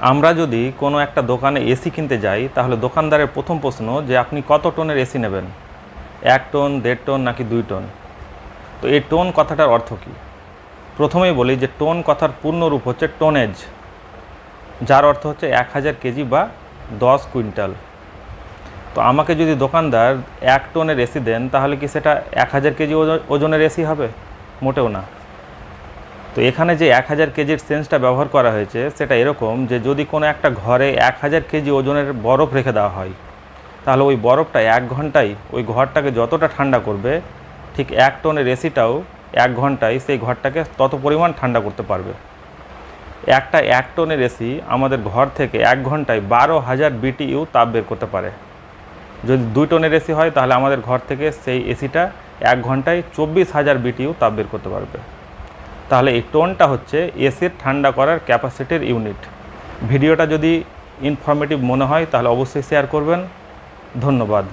আমরা যদি কোনো একটা দোকানে এসি কিনতে যাই, তাহলে দোকানদারের প্রথম প্রশ্ন যে আপনি কত টনের এসি নেবেন? এক টন, দেড় টন, নাকি দুই টন? তো এই টোন কথাটার অর্থ কী? প্রথমেই বলি যে টোন কথার পূর্ণ রূপ হচ্ছে টোনেজ, যার অর্থ হচ্ছে এক হাজার কেজি বা দশ কুইন্টাল। তো আমাকে যদি দোকানদার এক টনের এসি দেন, তাহলে কি সেটা এক হাজার কেজি ওজন- ওজনের এসি হবে? মোটেও না। তো এখানে যে এক হাজার কেজির সেন্সটা ব্যবহার করা হয়েছে, সেটা এরকম যে যদি কোনো একটা ঘরে এক হাজার কেজি ওজনের বরফ রেখে দেওয়া হয়, তাহলে ওই বরফটা এক ঘন্টায়, ওই ঘরটাকে যতটা ঠান্ডা করবে, ঠিক এক টনের এসিটাও এক ঘন্টায় সেই ঘরটাকে তত পরিমাণ ঠান্ডা করতে পারবে। একটা এক টনের এসি আমাদের ঘর থেকে এক ঘন্টায় বারো হাজার বিটিইউ তাপ বের করতে পারে। যদি দুই টনের এসি হয়, তাহলে আমাদের ঘর থেকে সেই এসিটা এক ঘন্টায় চব্বিশ হাজার বিটিইউ তাপ বের করতে পারবে। তাহলে এই টোনটা হচ্ছে এসির ঠান্ডা করার ক্যাপাসিটির ইউনিট। ভিডিওটা যদি ইনফরমেটিভ মনে হয় তাহলে অবশ্যই শেয়ার করবেন। ধন্যবাদ।